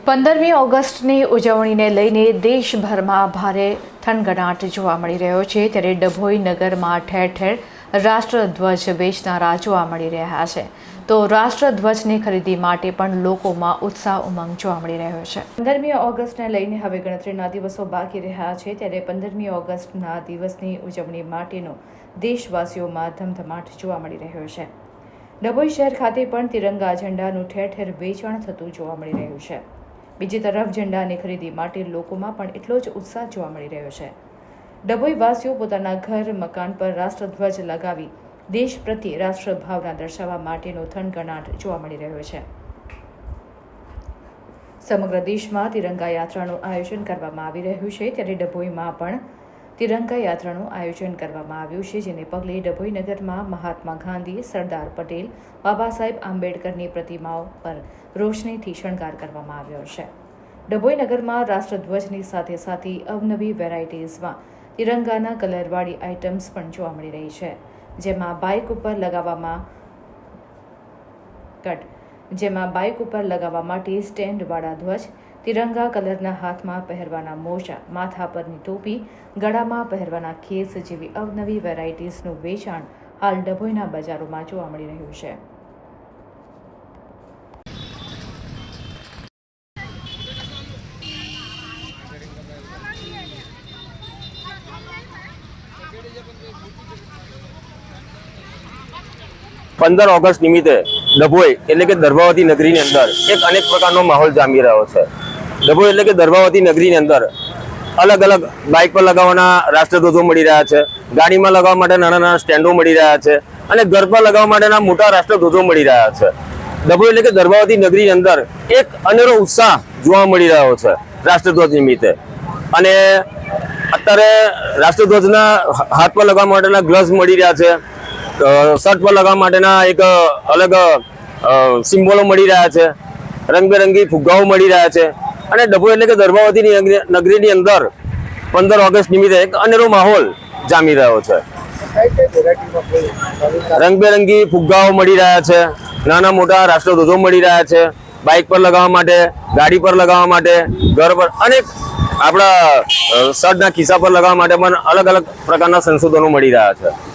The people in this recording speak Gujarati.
પંદરમી ઓગસ્ટની ઉજવણીને લઈને દેશભરમાં ભારે થનગનાટ જોવા મળી રહ્યો છે. ત્યારે ડભોઈ નગરમાં ઠેર ઠેર રાષ્ટ્રધ્વજ વેચનારા જોવા મળી રહ્યા છે. તો રાષ્ટ્રધ્વજની ખરીદી માટે પણ લોકોમાં ઉત્સાહ ઉમંગ જોવા મળી રહ્યો છે. પંદરમી ઓગસ્ટને લઈને હવે ગણતરીના દિવસો બાકી રહ્યા છે. ત્યારે પંદરમી ઓગસ્ટના દિવસની ઉજવણી માટેનો દેશવાસીઓમાં ધમધમાટ જોવા મળી રહ્યો છે. ડભોઈ શહેર ખાતે પણ તિરંગા ઝંડાનું ઠેર ઠેર વેચાણ થતું જોવા મળી રહ્યું છે. બીજી તરફ ઝંડાની ખરીદી માટે લોકોમાં પણ એટલો જ ઉત્સાહ જોવા મળી રહ્યો છે. ડભોઈ વાસીઓ પોતાના ઘર, મકાન પર રાષ્ટ્રધ્વજ લગાવી દેશ પ્રત્યે રાષ્ટ્રભાવના દર્શાવવા માટેનો થનગણાટ જોવા મળી રહ્યો છે. સમગ્ર દેશમાં તિરંગા યાત્રાનું આયોજન કરવામાં આવી રહ્યું છે, ત્યારે ડભોઈમાં પણ તિરંગા યાત્રાનું આયોજન કરવામાં આવ્યું છે, જેને પગલે ડભોઈ નગરમાં મહાત્મા ગાંધી, સરદાર પટેલ, બાબા સાહેબ આંબેડકરની પ્રતિમાઓ પર રોશનીથી શણગાર કરવામાં આવ્યો છે. ડભોઈ નગરમાં રાષ્ટ્રધ્વજની સાથે સાથે અવનવી વેરાયટીઝમાં તિરંગાના કલરવાળી આઇટમ્સ પણ જોવા મળી રહી છે, જેમાં બાઇક ઉપર લગાવવામાં કટ જેમાં બાઇક ઉપર લગાવવા માટે સ્ટેન્ડવાળા ધ્વજ, તિરંગા કલરના હાથમાં પહેરવાના મોજા, માથા પરની ટોપી, ગળામાં પહેરવાના ખેસ જેવી અવનવી વેરાયટીઝનું વેચાણ હાલ ડભોઈના બજારોમાં જોવા મળી રહ્યું છે. પંદર ઓગસ્ટ નિમિત્તે ડભોઈ એટલે કે દર્ભાવતી નગરીની અંદર એક અનેક પ્રકારનો માહોલ જામી રહ્યો છે. ડભોઈ એટલે કે દર્ભાવતી નગરીની અંદર અલગ અલગ બાઇક પર લગાવવાના રાષ્ટ્રધ્વજો મળી રહ્યા છે, ગાડીમાં લગાવવા માટે નાના નાના સ્ટેન્ડો મળી રહ્યા છે અને પર લગાવવા માટેના મોટા રાષ્ટ્રધ્વજો મળી રહ્યા છે. ડભોઈ એટલે કે દર્ભાવતી નગરીની અંદર એક અનેરો ઉત્સાહ જોવા મળી રહ્યો છે રાષ્ટ્રધ્વજ નિમિત્તે. અને અત્યારે રાષ્ટ્રધ્વજના હાથ પર લગાવવા માટેના ગ્લવ્સ મળી રહ્યા છે. શર્ટ પર લગાવવા માટેના એક અલગ સિમ્બોલો મળી રહ્યા છે. રંગબેરંગી ફુગ્ગાઓ મળી રહ્યા છે. અને ડભો એટલે કે દર્ભાવતી નગરીની અંદર પંદર ઓગસ્ટ નિમિત્તે એક અનેરો માહોલ જામી રહ્યો છે. રંગબેરંગી ફુગ્ગાઓ મળી રહ્યા છે. નાના મોટા રાષ્ટ્રધ્વજો મળી રહ્યા છે. બાઇક પર લગાવવા માટે, ગાડી પર લગાવવા માટે, ઘર પર અનેક આપણા શર્ટના ખિસ્સા પર લગાવવા માટે પણ અલગ અલગ પ્રકારના સંશોધનો મળી રહ્યા છે.